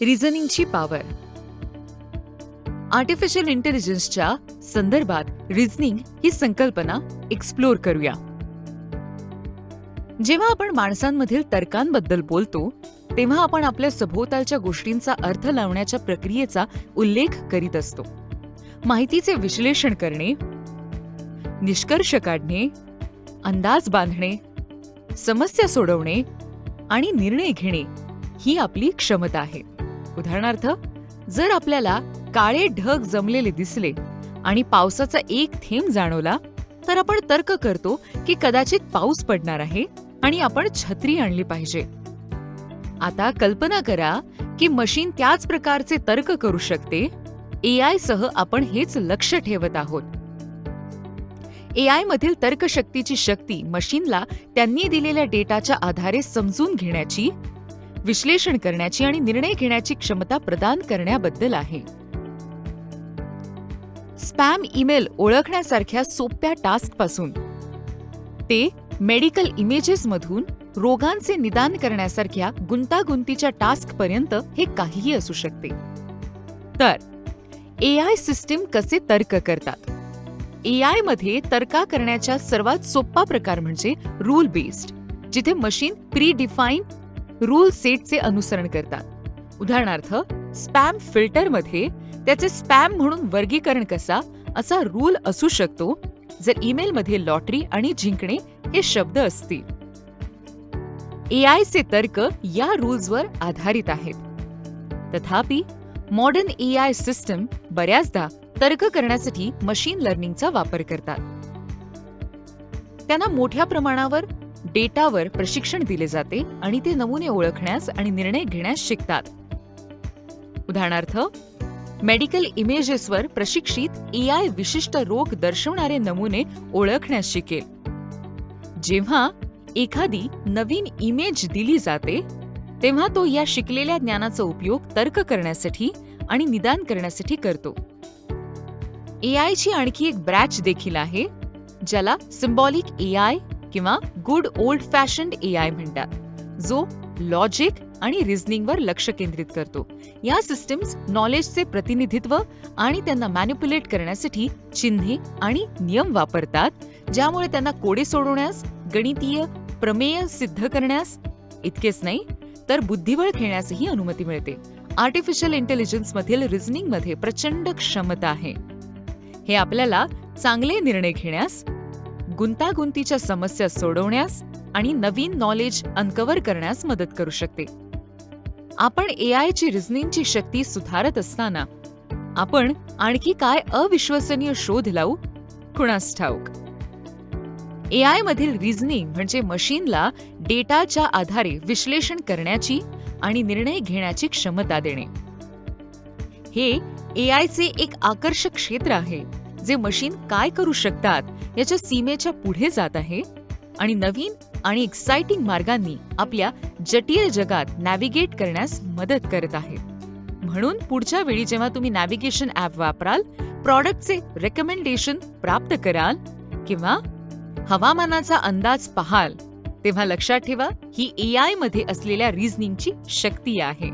रिझनिंगची power artificial इंटेलिजन्सच्या संदर्भात reasoning ही संकल्पना explore करूया. जेव्हा आपण माणसांमधील तर्कांबद्दल बोलतो तेव्हा आपण आपल्या सभोवतालच्या गोष्टींचा अर्थ लावण्याच्या प्रक्रियेचा उल्लेख करीत असतो. माहितीचे विश्लेषण करणे निष्कर्ष काढणे अंदाज बांधणे समस्या सोडवणे आणि निर्णय घेणे ही आपली क्षमता आहे. उदाहरणार्थ जर आपल्याला काळे ढग जमलेले दिसले आणि पावसाचा एक थेंब जाणवला तर आपण तर्क करतो की कदाचित पाऊस पडणार आहे आणि आपण छत्री आणली पाहिजे. आता कल्पना करा की मशीन त्याच प्रकारचे तर्क करू शकते. एआय सह आपण हेच लक्ष ठेवत आहोत. एआय मधील तर्कशक्तीची शक्ती मशीनला त्यांनी दिलेल्या डेटाच्या आधारे समजून घेण्याची विश्लेषण करण्याची आणि निर्णय घेण्याची क्षमता प्रदान करण्याबद्दल आहे. स्पॅम ईमेल ओळखण्यासारख्या सोप्या टास्कपासून. ते मेडिकल इमेजेसमधून रोगांचे निदान करण्यासारख्या गुंतागुंतीच्या टास्कपर्यंत हे काहीही असू शकते. तर ए आय सिस्टीम कसे तर्क करतात? एआयमध्ये तर्का करण्याचा सर्वात सोपा प्रकार म्हणजे रूल बेस्ड जिथे मशीन प्री डिफाईन रूल सेटचे अनुसरण करतात. उदाहरणार्थ स्पॅम फिल्टरमध्ये त्याचे स्पॅम म्हणून वर्गीकरण कसा असा रूल असू शकतो जर ईमेलमध्ये लॉटरी आणि जिंकणे हे शब्द असतील. एआयचे तर्क या रूल्सवर आधारित आहेत. तथापि मॉडर्न एआय सिस्टम बऱ्याचदा तर्क करण्यासाठी मशीन लर्निंगचा वापर करतात. त्यांना मोठ्या प्रमाणावर डेटावर प्रशिक्षण दिले जाते आणि ते नमुने ओळखण्यास आणि निर्णय घेण्यास शिकतात. उदाहरणार्थ मेडिकल इमेजेसवर प्रशिक्षित ए आय विशिष्ट रोग दर्शवणारे नमुने ओळखण्यास शिकेल. जेव्हा एखादी नवीन इमेज दिली जाते तेव्हा तो या शिकलेल्या ज्ञानाचा उपयोग तर्क करण्यासाठी आणि निदान करण्यासाठी करतो. एआयची आणखी एक ब्रॅच देखील आहे ज्याला सिम्बॉलिक एआय किंवा गुड ओल्ड फॅशन्ड आय म्हणतात जो लॉजिक आणि रिझनिंगवर लक्ष केंद्रित करतो. या सिस्टम्स नॉलेजचे प्रतिनिधित्व आणि त्यांना मॅन्युप्युलेट करण्यासाठी चिन्हे आणि नियम वापरतात ज्यामुळे त्यांना कोडे सोडवण्यास गणितीय प्रमेय सिद्ध करण्यास इतकेच नाही तर बुद्धिबळ खेळण्यासही अनुमती मिळते. आर्टिफिशियल इंटेलिजन्स मधील रिझनिंगमध्ये प्रचंड क्षमता आहे. हे आपल्याला चांगले निर्णय घेण्यास गुंतागुंतीच्या समस्या सोडवण्यास आणि नवीन नॉलेज अनकवर करण्यास मदत करू शकते. आपण ए आयची रिझनिंगची शक्ती सुधारत असताना आपण आणखी काय अविश्वसनीय शोध लावू? कुणास ठाऊक. ए आय मधील रिझनिंग म्हणजे मशीनला डेटाच्या आधारे विश्लेषण करण्याची आणि निर्णय घेण्याची क्षमता देणे. हे ए आयचे एक आकर्षक क्षेत्र आहे. जे मशीन काय करू शकतात याच्या सीमेच्या पुढे जात आहे आणि नवीन आणि एक्साइटिंग मार्गांनी आपल्या जटिल जगात नॅव्हिगेट करण्यास मदत करत आहे. म्हणून पुढच्या वेळी जेव्हा तुम्ही नॅव्हिगेशन ॲप वापराल प्रॉडक्टचे रेकमेंडेशन प्राप्त कराल किंवा हवामानाचा अंदाज पाहाल तेव्हा लक्षात ठेवा ही एआयमध्ये असलेल्या रिझनिंगची शक्ती आहे.